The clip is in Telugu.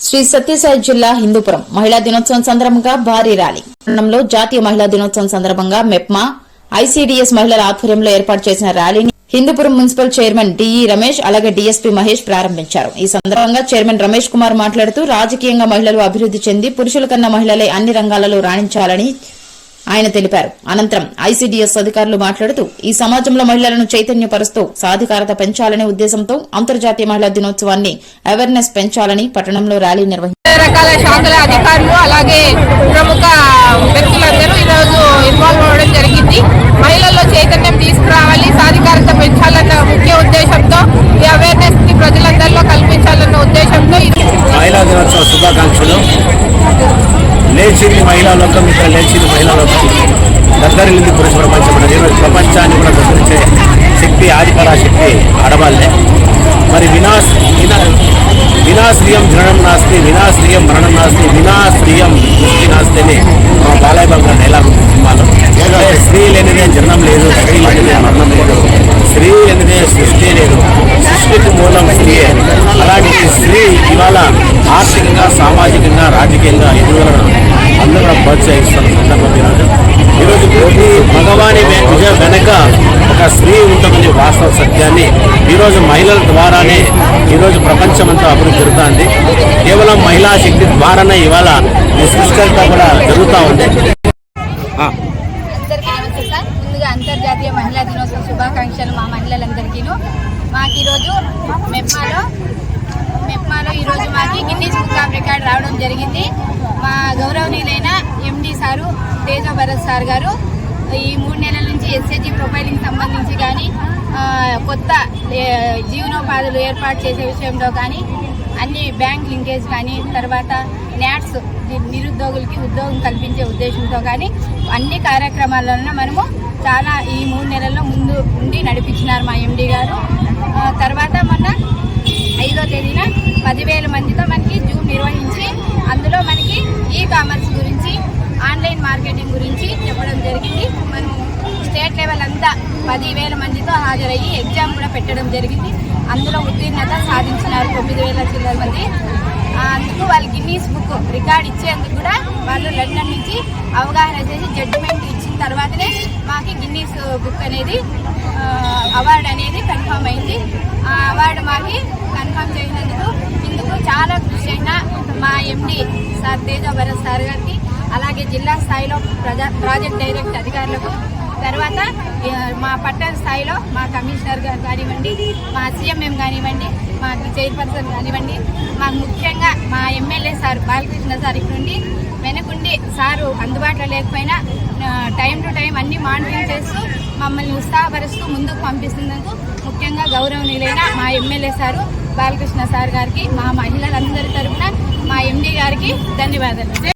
శ్రీ సత్యసాయి జిల్లా హిందూపురం. మహిళా దినోత్సవం సందర్భంగా భారీ ర్యాలీ. పట్టణంలో జాతీయ మహిళా దినోత్సవం సందర్భంగా మెప్మా ఐసీడీఎస్ మహిళల ఆధ్వర్యంలో ఏర్పాటు చేసిన ర్యాలీని Hindupuram municipal chairman DE Ramesh అలాగే డీఎస్పీ మహేష్ ప్రారంభించారు. ఈ సందర్భంగా చైర్మన్ రమేష్ కుమార్ మాట్లాడుతూ రాజకీయంగా మహిళలు అభివృద్ది చెంది పురుషుల కన్నా మహిళలే అన్ని రంగాలలో రాణించాలని ఆయన తెలిపారు. అనంతరం ఐసీడీఎస్ అధికారులు మాట్లాడుతూ ఈ సమాజంలో మహిళలను చైతన్యపరుస్తూ సాధికారత పెంచాలనే ఉద్దేశంతో అంతర్జాతీయ మహిళా దినోత్సవాన్ని అవేర్నెస్ పెంచాలని పట్టణంలో ర్యాలీ నిర్వహించారు రకాల శాఖల అధికారులు అలాగే ప్రముఖ వ్యక్తులందరూ ఈరోజు ఇన్వాల్వ్ అవ్వడం జరిగింది. మహిళల్లో చైతన్యం తీసుకురావాలి సాధికారత పెంచాలన్న ముఖ్య ఉద్దేశంతో ఈ అవేర్నెస్ని ప్రజలందరిలో కల్పించాలన్న ఉద్దేశంతో మహిళా దినోత్సవ శుభాకాంక్షలు. లేచింది మహిళా లోకం ఇక్కడ లేచింది దగ్గరిల్లింది పురుష ప్రపంచం ఈరోజు ప్రపంచాన్ని కూడా గుర్తించే శక్తి ఆదిపరాశక్తి ఆడవాళ్ళే. మరి వినాశ్ వినా వినాశ్రియం జననం నాస్తి వినాశ్రియం మరణం నాస్తి స్త్రీ ఉంటుందని వాస్తవ సత్యాన్ని ఈరోజు మహిళల ద్వారానే ఈరోజు ప్రపంచమంతా అభివృద్ధి జరుగుతుంది. కేవలం మహిళా శక్తి ద్వారానే ఇవాళ ఈ సృష్టి అంతా కూడా జరుగుతూ ఉంది. ముందుగా అంతర్జాతీయ మహిళా దినోత్సవ శుభాకాంక్షలు మా మహిళలందరికీను. మాకు ఈరోజు మెప్మాలో మెప్మాలో ఈరోజు మాకు గిన్నీస్ బుక్ ఆఫ్ రికార్డ్ రావడం జరిగింది. మా గౌరవనీయులైన MD sir Teja Bharath sir garu ఈ మూడు నెలల నుంచి ఎస్ఏజీ ప్రొఫైలింగ్ సంబంధించి కానీ కొత్త జీవనోపాధులు ఏర్పాటు చేసే విషయంలో కానీ అన్ని బ్యాంక్ లింకేజ్ కానీ తర్వాత నాట్స్ నిరుద్యోగులకి ఉద్యోగం కల్పించే ఉద్దేశంతో కానీ అన్ని కార్యక్రమాలలో మనము చాలా ఈ మూడు నెలల్లో ముందు ఉండి నడిపించినారు మా ఎండి గారు. తర్వాత మొన్న ఐదో తేదీన పదివేల మందితో మనకి జూమ్ నిర్వహించి అందులో మనకి ఈ కామర్స్ గురించి ఆన్లైన్ మార్కెటింగ్ గురించి చెప్పడం జరిగింది. మనం స్టేట్ లెవెల్ అంతా పదివేల మందితో హాజరయ్యి ఎగ్జామ్ కూడా పెట్టడం జరిగింది. అందులో ఉత్తీర్ణత సాధించినారు తొమ్మిది వేల చిల్లర మంది. అందుకు వాళ్ళు గిన్నీస్ బుక్ రికార్డ్ ఇచ్చేందుకు కూడా వాళ్ళు లండన్ నుంచి అవగాహన చేసి జడ్జిమెంట్ ఇచ్చిన తర్వాతనే మాకు గిన్నీస్ బుక్ అనేది అవార్డు అనేది కన్ఫర్మ్ అయింది. ఆ అవార్డు మాకు కన్ఫర్మ్ చేసినందుకు ఇందుకు చాలా కృషి అయిన మా MD sir Teja Bharath sir గారికి అలాగే జిల్లా స్థాయిలో ప్రజా ప్రాజెక్ట్ డైరెక్ట్ అధికారులకు తర్వాత మా పట్టణ స్థాయిలో మా కమిషనర్ గారు కానివ్వండి మా సీఎంఎం కానివ్వండి మా చైర్పర్సన్ కానివ్వండి మాకు ముఖ్యంగా మా ఎమ్మెల్యే సార్ బాలకృష్ణ సార్ ఇక్కడ నుండి వెనకుండి సారు అందుబాటులో లేకపోయినా టైం టు టైం అన్ని మానిటరింగ్ చేస్తూ మమ్మల్ని ఉత్సాహపరుస్తూ ముందుకు పంపిస్తున్నందుకు ముఖ్యంగా గౌరవనీయులైన మా ఎమ్మెల్యే సారు బాలకృష్ణ సార్ గారికి మా మహిళలందరి తరపున మా ఎండి గారికి ధన్యవాదాలు.